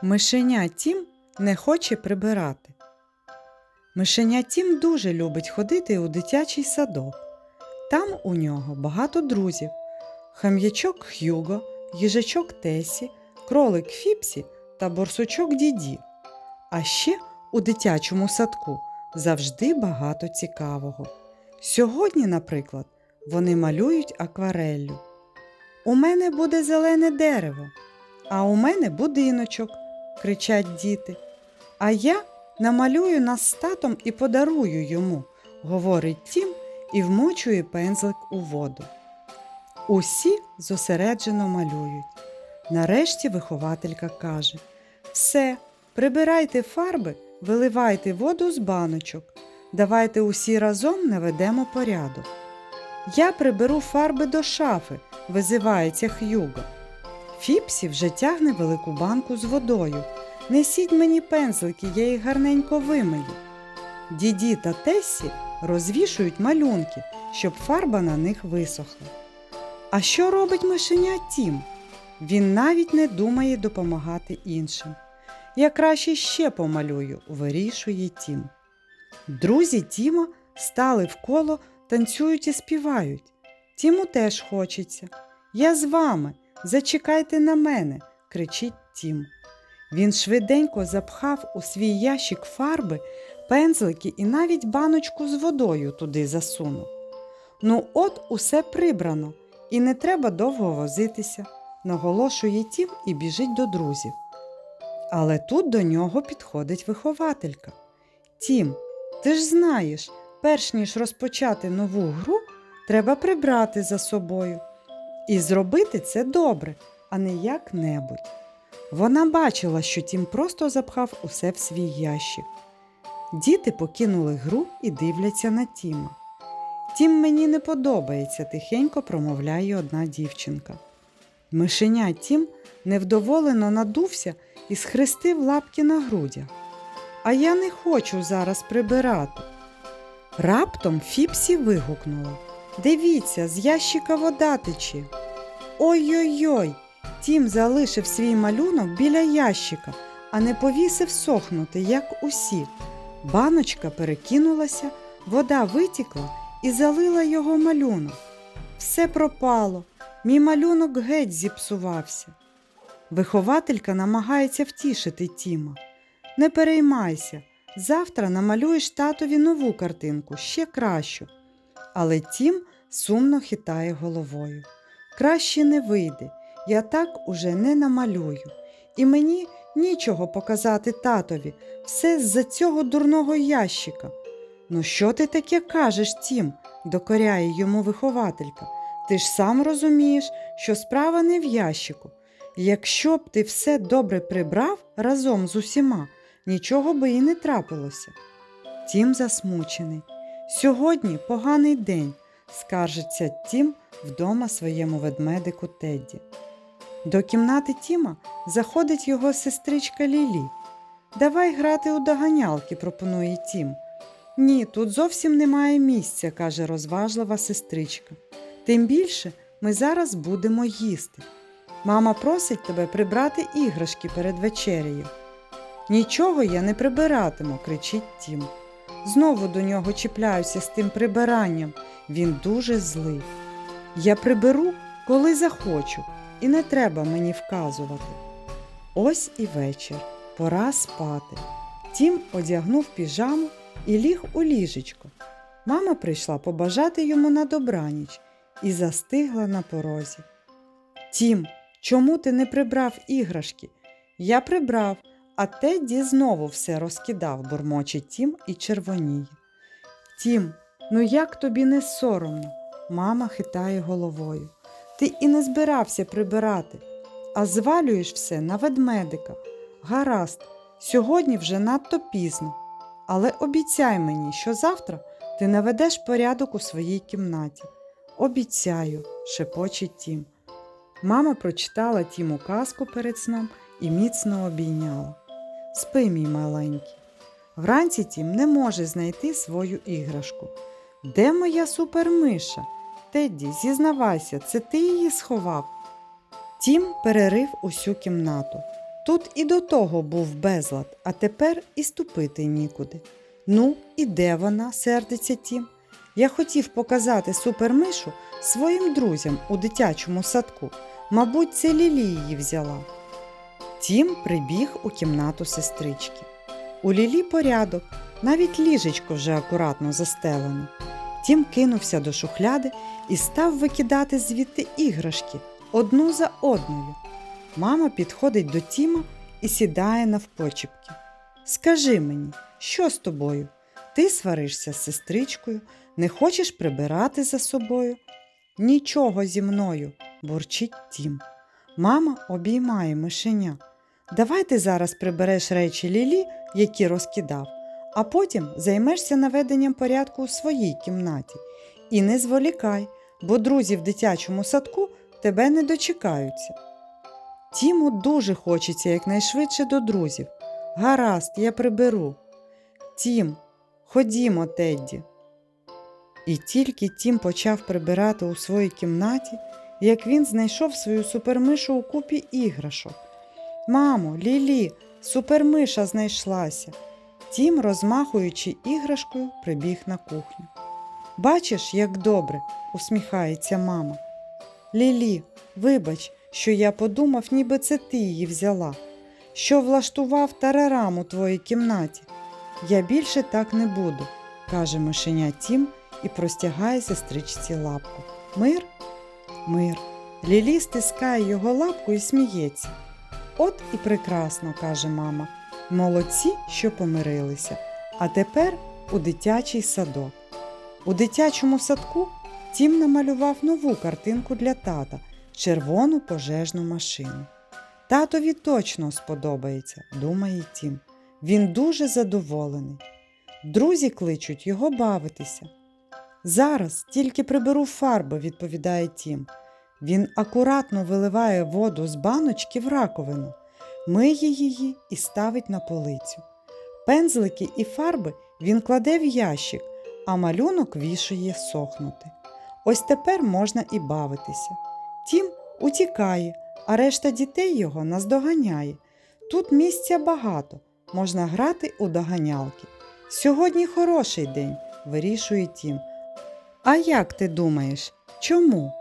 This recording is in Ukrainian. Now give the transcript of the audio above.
Мишеня Тім не хоче прибирати. Мишеня Тім дуже любить ходити у дитячий садок. Там у нього багато друзів: хам'ячок Х'юго, їжачок Тесі, кролик Фіпсі та борсучок Діді. А ще у дитячому садку завжди багато цікавого. Сьогодні, наприклад, вони малюють аквареллю. У мене буде зелене дерево, а у мене будиночок, кричать діти. А я намалюю нас з татом і подарую йому, говорить Тім і вмочує пензлик у воду. Усі зосереджено малюють. Нарешті вихователька каже: Все, прибирайте фарби, виливайте воду з баночок. Давайте усі разом наведемо порядок. Я приберу фарби до шафи, визивається Х'юго. Фіпсі вже тягне велику банку з водою. Несіть мені пензлики, я їх гарненько вимию. Діді та Тесі розвішують малюнки, щоб фарба на них висохла. А що робить мишеня Тім? Він навіть не думає допомагати іншим. Я краще ще помалюю, вирішує Тім. Друзі Тіма стали в коло, танцюють і співають. Тіму теж хочеться. Я з вами, зачекайте на мене, кричить Тім. Він швиденько запхав у свій ящик фарби, пензлики і навіть баночку з водою туди засунув. Ну, от усе прибрано, і не треба довго возитися, наголошує Тім і біжить до друзів. Але тут до нього підходить вихователька. Тім, ти ж знаєш, перш ніж розпочати нову гру, треба прибрати за собою. І зробити це добре, а не як-небудь. Вона бачила, що Тім просто запхав усе в свій ящик. Діти покинули гру і дивляться на Тіма. Тім мені не подобається, тихенько промовляє одна дівчинка. Мишеня Тім невдоволено надувся і схрестив лапки на грудях. А я не хочу зараз прибирати. Раптом Фіпсі вигукнула Дивіться, з ящика вода тече. Ой-ой-ой! Тім залишив свій малюнок біля ящика, а не повісив сохнути, як усі. Баночка перекинулася, вода витікла і залила його малюнок. Все пропало, мій малюнок геть зіпсувався. Вихователька намагається втішити Тіма. Не переймайся, завтра намалюєш татові нову картинку, ще кращу. Але Тім сумно хитає головою. Краще не вийде, я так уже не намалюю. І мені нічого показати татові, все з-за цього дурного ящика. Ну, що ти таке кажеш, Тім? докоряє йому вихователька. Ти ж сам розумієш, що справа не в ящику. Якщо б ти все добре прибрав разом з усіма, нічого би і не трапилося. Тім засмучений. Сьогодні поганий день, скаржиться Тім вдома своєму ведмедику Тедді. До кімнати Тіма заходить його сестричка Лілі. Давай грати у доганялки, пропонує Тім. Ні, тут зовсім немає місця, каже розважлива сестричка. Тим більше ми зараз будемо їсти. Мама просить тебе прибрати іграшки перед вечерею. Нічого я не прибиратиму, кричить Тім. Знову до нього чіпляюся з тим прибиранням. Він дуже злий. Я приберу, коли захочу, і не треба мені вказувати. Ось і вечір, пора спати. Тім одягнув піжаму і ліг у ліжечко. Мама прийшла побажати йому на добраніч і застигла на порозі. Тім, чому ти не прибрав іграшки? Я прибрав, а Тедді знову все розкидав, бурмоче Тім і червоніє. Тім, ну як тобі не соромно? Мама хитає головою. Ти і не збирався прибирати, а звалюєш все на ведмедика. Гаразд, сьогодні вже надто пізно, але обіцяй мені, що завтра ти наведеш порядок у своїй кімнаті. Обіцяю, шепоче Тім. Мама прочитала Тіму казку перед сном і міцно обійняла. Спи, мій маленький. Вранці Тім не може знайти свою іграшку. Де моя супермиша? Тедді, зізнавайся, це ти її сховав. Тім перерив усю кімнату. Тут і до того був безлад, а тепер і ступити нікуди. Ну, і де вона? сердиться Тім. Я хотів показати супермишу своїм друзям у дитячому садку. Мабуть, це Лілі її взяла. Тім прибіг у кімнату сестрички. У Лілі порядок, навіть ліжечко вже акуратно застелено. Тім кинувся до шухляди і став викидати звідти іграшки одну за одною. Мама підходить до Тіма і сідає навпочіпки. Скажи мені, що з тобою? Ти сваришся з сестричкою, не хочеш прибирати за собою? Нічого зі мною, бурчить Тім. Мама обіймає мишеня. Давай ти зараз прибереш речі Лілі, які розкидав, а потім займешся наведенням порядку у своїй кімнаті. І не зволікай, бо друзі в дитячому садку тебе не дочекаються. Тіму дуже хочеться якнайшвидше до друзів. Гаразд, я приберу. Тім, ходімо, Тедді. І тільки Тім почав прибирати у своїй кімнаті, як він знайшов свою супермишу у купі іграшок. Мамо, Лілі, супермиша знайшлася. Тім, розмахуючи іграшкою, прибіг на кухню. Бачиш, як добре, усміхається мама. Лілі, вибач, що я подумав, ніби це ти її взяла, що влаштував тарарам у твоїй кімнаті. Я більше так не буду, каже мишеня Тім і простягає сестричці лапку. Мир? Мир. Лілі стискає його лапку і сміється. От і прекрасно, каже мама. Молодці, що помирилися. А тепер у дитячий садок. У дитячому садку Тім намалював нову картинку для тата червону пожежну машину. Татові точно сподобається, думає Тім. Він дуже задоволений. Друзі кличуть його бавитися. Зараз тільки приберу фарби, відповідає Тім. Він акуратно виливає воду з баночки в раковину, миє її і ставить на полицю. Пензлики і фарби він кладе в ящик, а малюнок вішає сохнути. Ось тепер можна і бавитися. Тім утікає, а решта дітей його наздоганяє. Тут місця багато, можна грати у доганялки. Сьогодні хороший день, вирішує Тім. А як ти думаєш, чому?